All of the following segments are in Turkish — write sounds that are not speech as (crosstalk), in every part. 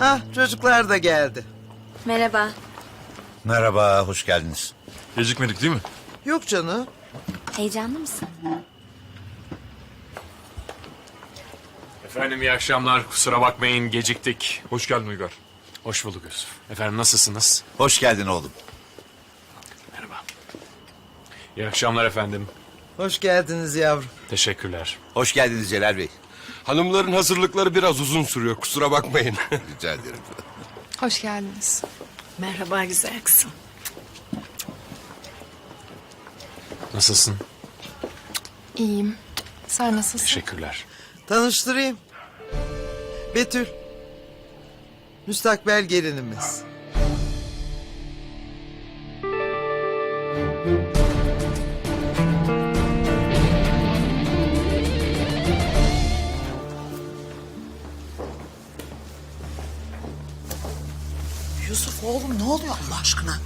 Ah çocuklar da geldi. Merhaba. Merhaba, hoş geldiniz. Gecikmedik değil mi? Yok canım. Heyecanlı mısın? Efendim iyi akşamlar. Kusura bakmayın geciktik. Hoş geldin Uygar. Hoş bulduk Yusuf. Efendim nasılsınız? Hoş geldin oğlum. Merhaba. İyi akşamlar efendim. Hoş geldiniz yavrum. Teşekkürler. Hoş geldiniz Celal Bey. Hanımların hazırlıkları biraz uzun sürüyor kusura bakmayın. (laughs) Rica ederim. Hoş geldiniz. Merhaba güzel kızım. Nasılsın? İyiyim. Sen nasılsın? Teşekkürler. Tanıştırayım. Betül. Müstakbel gelinimiz. Oğlum ne oluyor Allah aşkına?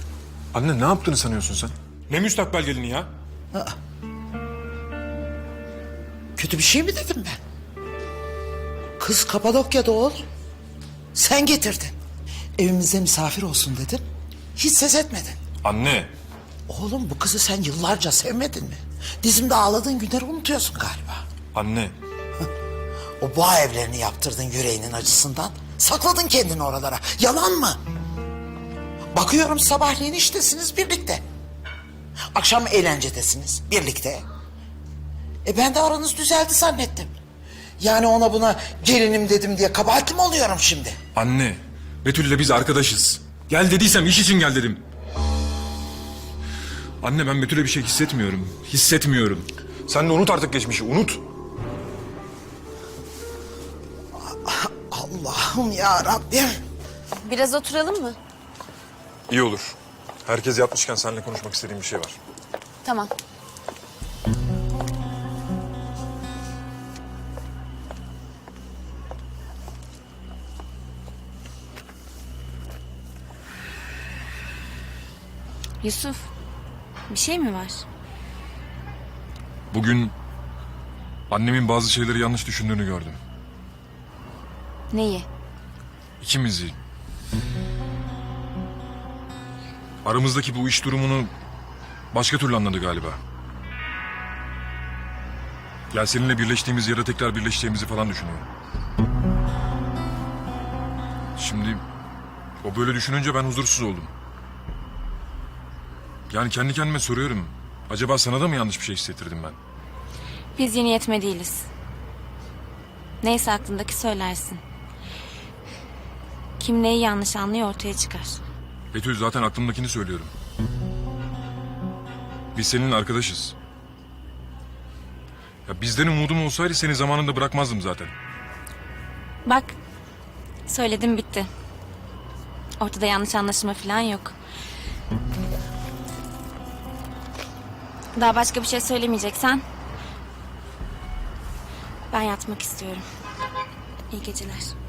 Anne ne yaptığını sanıyorsun sen? Ne müstakbel gelini ya? Kötü bir şey mi dedim ben? Kız Kapadokya'da oğlum. Sen getirdin. Evimize misafir olsun dedim. Hiç ses etmedin. Anne. Oğlum bu kızı sen yıllarca sevmedin mi? Dizimde ağladığın günleri unutuyorsun galiba. Anne. O boğa evlerini yaptırdın yüreğinin acısından. Sakladın kendini oralara. Yalan mı? Bakıyorum sabahleyin iştesiniz birlikte. Akşam eğlencedesiniz birlikte. E ben de aranız düzeldi zannettim. Yani ona buna gelinim dedim diye kabahatli mi oluyorum şimdi? Anne. Betül'le biz arkadaşız. Gel dediysem iş için gel dedim. Anne ben Betül'e bir şey hissetmiyorum. Hissetmiyorum. Sen de unut artık geçmişi unut. Allah'ım ya Rabbim. Biraz oturalım mı? İyi olur. Herkes yatmışken seninle konuşmak istediğim bir şey var. Tamam. Yusuf, bir şey mi var? Bugün annemin bazı şeyleri yanlış düşündüğünü gördüm. Neyi? İkimizi. Aramızdaki bu iş durumunu başka türlü anladı galiba. Ya seninle birleştiğimiz da tekrar birleşeceğimizi falan düşünüyor. Şimdi o böyle düşününce ben huzursuz oldum. Yani kendi kendime soruyorum. Acaba sana da mı yanlış bir şey hissettirdim ben? Biz yeni yetme değiliz. Neyse aklındaki söylersin. Kim neyi yanlış anlıyor ortaya çıkar. Betül zaten aklımdakini söylüyorum. Biz seninle arkadaşız. Ya bizden umudum olsaydı seni zamanında bırakmazdım zaten. Bak, söyledim bitti. Ortada yanlış anlaşılma falan yok. Daha başka bir şey söylemeyeceksen... Ben yatmak istiyorum. İyi geceler.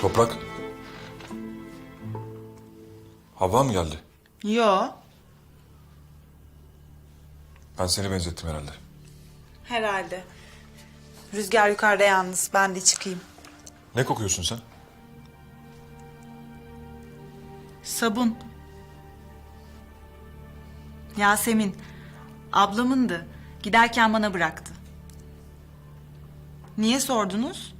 Toprak. Hava mı geldi? Yo, Ben seni benzettim herhalde. herhalde. Rüzgar yukarıda yalnız. Ben de çıkayım. Ne kokuyorsun sen? Sabun. Yasemin. Ablamındı. Giderken bana bıraktı. Niye sordunuz?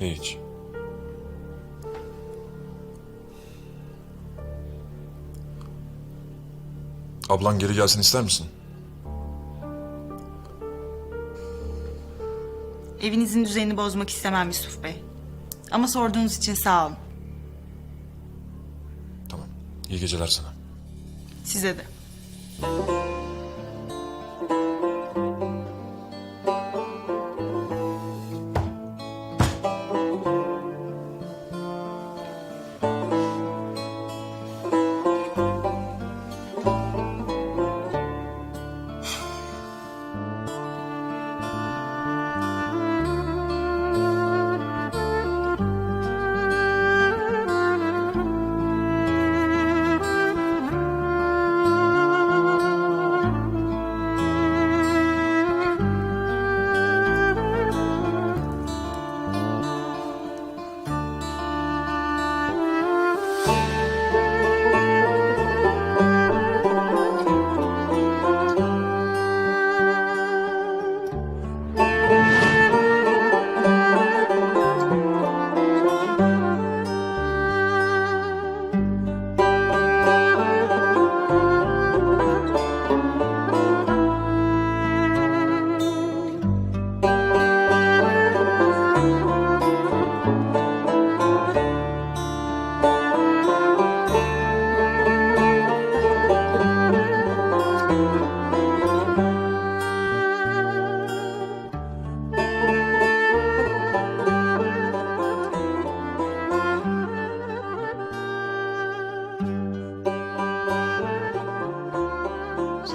Hiç. Ablan geri gelsin ister misin? Evinizin düzenini bozmak istemem Yusuf Bey. Ama sorduğunuz için sağ olun. Tamam. İyi geceler sana. Size de.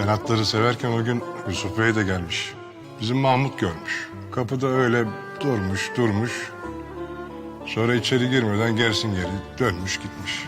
Sen atları severken o gün Yusuf Bey de gelmiş. Bizim Mahmut görmüş. Kapıda öyle durmuş durmuş. Sonra içeri girmeden gersin geri dönmüş gitmiş.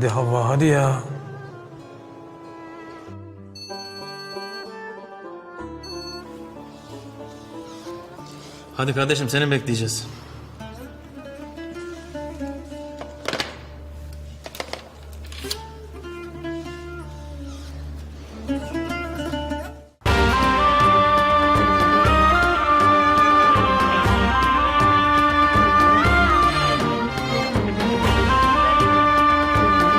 Hadi Havva hadi ya. Hadi kardeşim seni bekleyeceğiz.